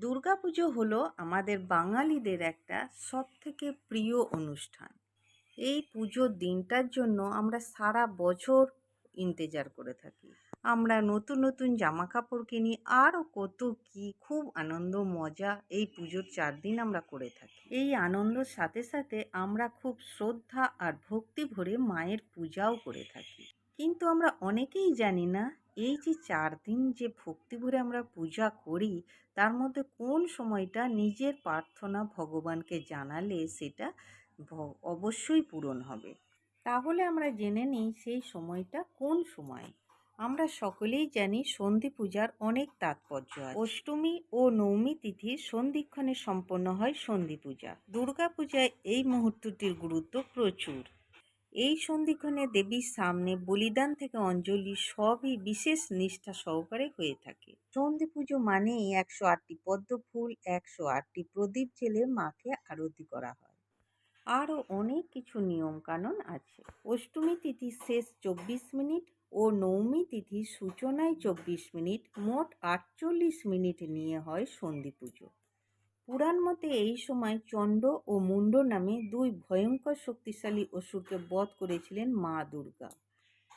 দুর্গাপুজো হলো আমাদের বাঙালিদের একটা সবথেকে প্রিয় অনুষ্ঠান। এই পুজোর দিনটার জন্য আমরা সারা বছর ইন্তেজার করে থাকি। আমরা নতুন নতুন জামা কাপড় কিনি, আরও কত কি, খুব আনন্দ, মজা এই পুজোর চার দিন আমরা করে থাকি। এই আনন্দর সাথে সাথে আমরা খুব শ্রদ্ধা আর ভক্তি ভরে মায়ের পূজাও করে থাকি। কিন্তু আমরা অনেকেই জানি না এই যে চার দিন যে ভক্তি ভরে আমরা পূজা করি, তার মধ্যে কোন সময়টা নিজের প্রার্থনা ভগবানকে জানালে সেটা অবশ্যই পূরণ হবে? তাহলে আমরা জেনে নিই সেই সময়টা কোন সময়। আমরা সকলেই জানি সন্ধি পূজার অনেক তাৎপর্য অষ্টমী ও নবমী তিথি সন্ধিক্ষণে সম্পন্ন হয় সন্ধি পূজা। দুর্গা পূজায় এই মুহূর্তটির গুরুত্ব প্রচুর। এই সন্ধিক্ষণে দেবীর সামনে বলিদান থেকে অঞ্জলি সবই বিশেষ নিষ্ঠা সহকারে হয়ে থাকে। সন্ধি পুজো মানেই একশো আটটি পদ্ম ফুল একশো আটটি প্রদীপ জেলে মাকে আরতি করা হয়। আরও অনেক কিছু নিয়ম কানুন আছে। অষ্টমী তিথি শেষ চব্বিশ মিনিট ও নবমী তিথি সূচনায় চব্বিশ মিনিট, মোট আটচল্লিশ মিনিট নিয়ে হয় সন্ধি পুজো পুরাণ মতে এই সময় চণ্ড ও মুন্ড নামে দুই ভয়ঙ্কর শক্তিশালী অসুরকে বধ করেছিলেন মা দুর্গা।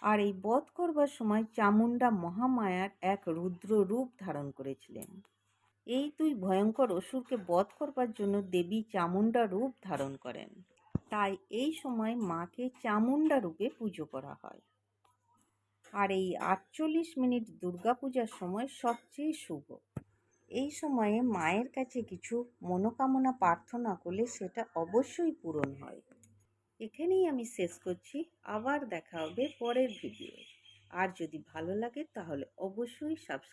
আর এই বধ করবার সময় চামুণ্ডা মহামায়ার এক রুদ্র রূপ ধারণ করেছিলেন। এই দুই ভয়ঙ্কর অসুরকে বধ করবার জন্য দেবী চামুণ্ডা রূপ ধারণ করেন। তাই এই সময় মাকে চামুণ্ডা রূপে পুজো করা হয়। আর এই আটচল্লিশ মিনিট দুর্গাপূজার সময় সবচেয়ে শুভ। এই সময়ে মায়ের কাছে কিছু মনোকামনা প্রার্থনা করলে সেটা অবশ্যই পূরণ হয়। এখানেই আমি শেষ করছি। আবার দেখা হবে পরের ভিডিও আর যদি ভালো লাগে তাহলে অবশ্যই সাবস্ক্রাইব